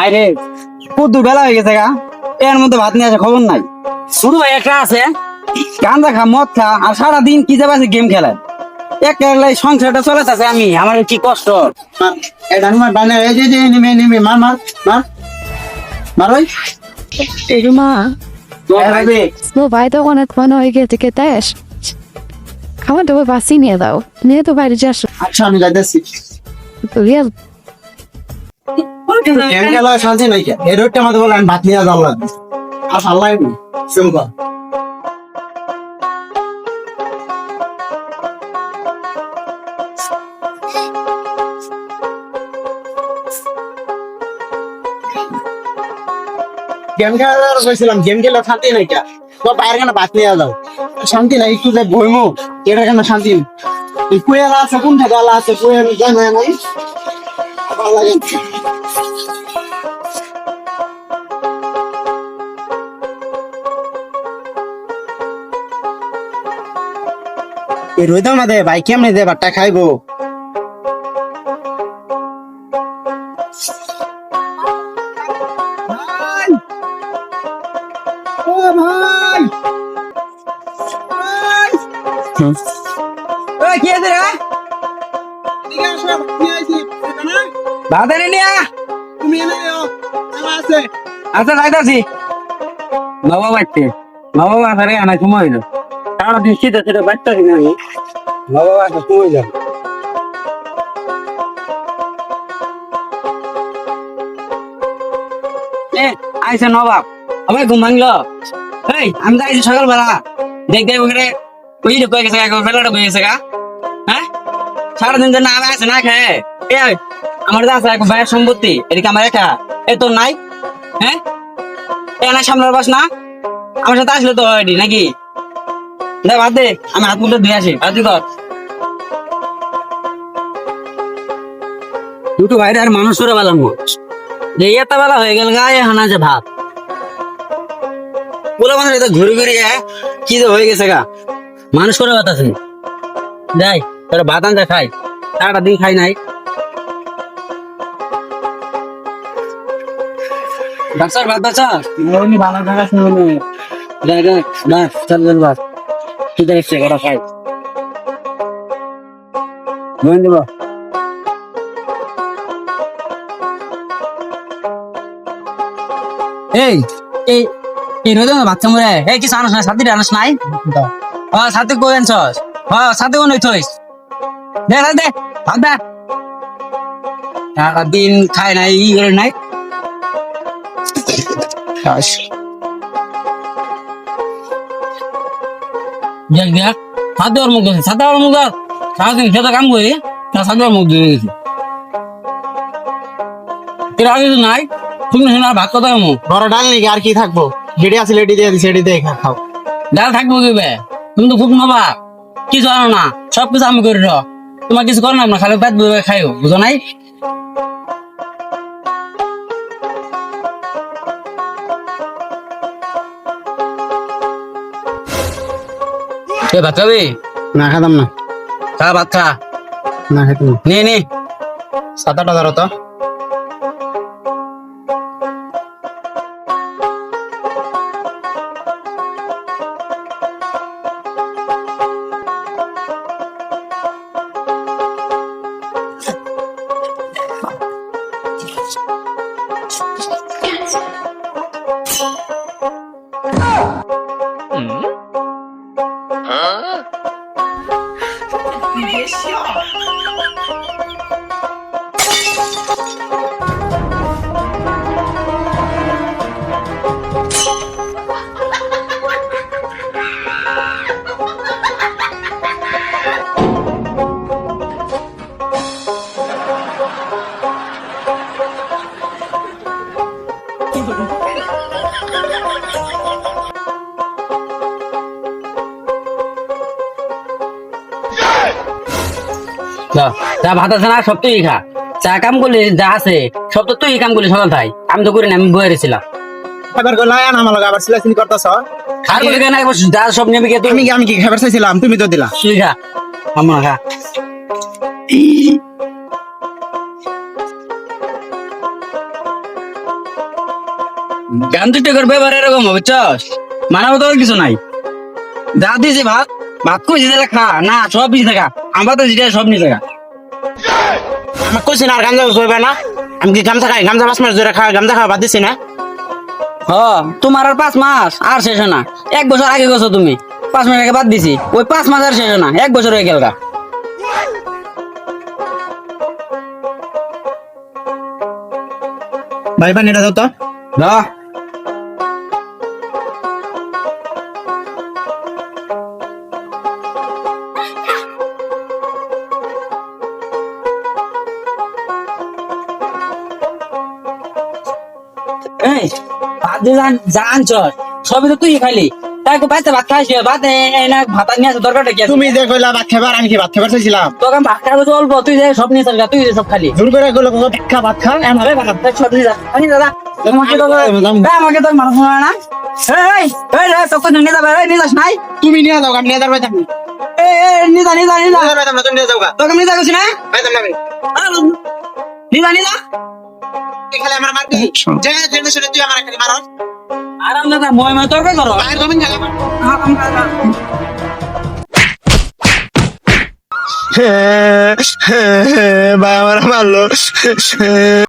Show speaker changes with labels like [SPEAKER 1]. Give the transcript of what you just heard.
[SPEAKER 1] আরে রে কত বেলা হয়ে গেছে গা। এর মধ্যে ভাত নিয়ে আসে খবর নাই। শুরু ভাই একটা আছে? গান্দা খা মদ খা আর সারাদিন কি যাবে আছে গেম খেলায় এক সংসারটা চলে আছে আমি আমার কি কষ্ট?
[SPEAKER 2] এটা আমার বানে এই যে নিমে নিমে মার মার মার। মার ওই
[SPEAKER 1] ভাইবে
[SPEAKER 3] no vai dar uma quando eu get que teste. Calma, eu vou vacinar daw. Ne to vai
[SPEAKER 2] আচ্ছা আমি যাইতেছি। শান্তি নাই কে? এই রোডটা আমাদের বলে আমি ভাত নিয়ে যাওয়া লাগবে আর আল্লাহ সিম্পল গেম খেলার কইছিলাম গেম খেলা শান্তি নাই কে? তো বাইরে কেন ভাত নিয়ে যাও? শান্তি নাই একটু যে বইমু এটা কেন শান্তি কুয়েলা আছে কোন থেকে আছে কুয়েলা জানা নাই? ভালো লাগে এই রইদাও না দে ভাই কেমনে দে বাট্টা খাইবো?
[SPEAKER 1] কি আছে রে?
[SPEAKER 2] এদিকে আসো, কি হয়েছে? এখানে?
[SPEAKER 1] ভাত এনে নিয়া
[SPEAKER 2] তুমি এনে আয়, আমার আছে।
[SPEAKER 1] আচ্ছা যাইতাছি বাবা বাড়তে বাবা বাসারে আনা সময় হইল সারাদিন শীতে শীতে বাড়তাছি না আমি বাবা বাসা সময় যাবে এ আইসে নবাব আমার ঘুম ভাঙলো এই আমি তো আইসি সকালবেলা দেখ দেখ ওখানে ওই ঢুকে গেছে গা ফেলাটা হয়ে গেছে গা হ্যাঁ সারাদিন তো না আমি আছে না খেয়ে এ আমার আছে এক ভাইয়ের সম্পত্তি এদিকে আমার একা? এ তোর নাই? হ্যাঁ? এ না সামনের বাস না? আমার সাথে আসলে তো হয়নি, নাকি? দে, বাদ দে, আমি হাত মুখটা ধুয়ে আসি, বাদ দুটো ভাইরে আর মানুষ করে যে বেলা হয়ে গেল গায়ে হানা যে ভাত। বলে মানুষ এটা ঘুরে ঘুরে কি যে হয়ে গেছে গা। মানুষ করে আছে যাই, তোরা ভাত আনতে খাই। সারাটা দিন খাই নাই। ডাক্তার ভাত বাচ্চা
[SPEAKER 2] উনি ভালো থাকা শুনুন।
[SPEAKER 1] দে দে না চল চল বাস কি দেখছে কটা খাই বইন দেব। এই এই এই রোদে বাচ্চা মরে। এই কিছু আনস না সাথে আনস নাই? হ সাথে কই আনছস। হ সাথে কোন হইছস দে দে দে ভাত দে। সারাদিন খায় নাই ই করে নাই। দেখ দেখ সাথে ওর মুখ ধরছে সাথে ওর মুখ ধর। সারাদিন খেতে কাম করি না সাথে ওর মুখ ধরে গেছি। এর আগে কিছু নাই তুমি শোনা ভাত কথা কামো
[SPEAKER 2] বড় ডাল নাকি আর কি থাকব? যেটি আছে লেডি দিয়ে সেটি দিয়ে খা- খাও।
[SPEAKER 1] ডাল থাকব কিবে? তুমি তো খুব নবা কিছু জানো না সব কিছু আমি করি তোমার কিছু করো না খালি পেট খাইও বুঝো নাই? এ ভাত খাবি?
[SPEAKER 2] না খাতাম না।
[SPEAKER 1] খা ভাত খা।
[SPEAKER 2] না খাইতাম না।
[SPEAKER 1] নে নে।
[SPEAKER 2] সাত আট হাজার তো
[SPEAKER 1] যা যা ভাত আছে না? সব তুই খা। চা কাম করলি যা আছে সব তো তুই কাম করলি সকাল তাই। আমি তো করি না আমি বয়ে রেছিলাম
[SPEAKER 2] খাবার গো লায়া না আমার আবার সিলাসিলি করতেছ?
[SPEAKER 1] খার বলে কেন একবার যা সব তুই।
[SPEAKER 2] আমি কি আমি কি খাবার চাইছিলাম তুমি তো দিলা।
[SPEAKER 1] তুই খা আমার খা। গান দুটো করে ব্যবহার এরকম হবে চস। মানাবো তোর কিছু নাই। যা দিয়েছে ভাত ভাত কইছে তাহলে খা না সব কিছু থাকা। আমার তো যেটা সব নিয়ে থাকা।
[SPEAKER 2] আমার কইছি না আর গামজা করবে না। আমি কি গামজা খাই? গামজা পাঁচ মাস ধরে খাই গামজা খাওয়া বাদ দিছি না?
[SPEAKER 1] হ তোমার আর পাঁচ মাস আর শেষ না। এক বছর আগে গেছো তুমি। পাঁচ মাস আগে বাদ দিছি। ওই পাঁচ মাস আর শেষ না। এক বছর হয়ে গেল
[SPEAKER 2] ভাই পানি এটা দাও তো।
[SPEAKER 1] দাও। এই, ভাত যে জান জান সবই তো তুই খাইলি তাই তো ভাত খাইছি ভাত এ- এ ভাত নিয়ে আসে দরকারটা কি
[SPEAKER 2] তুমি যে কইলা ভাত খাবার আমি কি ভাত খাবার চাইছিলাম?
[SPEAKER 1] তোকে ভাত খাব তো অল্প তুই যে সব নিয়ে তুই যে সব খালি।
[SPEAKER 2] জোর করে কইলো ভাত খা ভাত খা।
[SPEAKER 1] এম হবে ভাত তাই সব নিয়ে যা আনি দাদা আমাকে তো মানুষ না। এই এই তোকে নিয়ে যাবে এই নিয়ে যাস নাই।
[SPEAKER 2] তুমি নিয়ে যাও আমি নিয়ে যাব তুমি
[SPEAKER 1] এই এই নিয়ে যা নিয়ে যা নিয়ে যা।
[SPEAKER 2] তুমি নিয়ে যাও
[SPEAKER 1] তোকে নিয়ে যা করছি না? নিয়ে যা নিয়ে যা।
[SPEAKER 2] খালি আমার মারবি? যে জেনে শুনে তুই আমার খালি মারো
[SPEAKER 1] আরাম দাদা মই মই তোর করো?
[SPEAKER 2] বাইরে তুমি খালি
[SPEAKER 1] আরাম দাদা
[SPEAKER 2] ভাই আমার মারলো।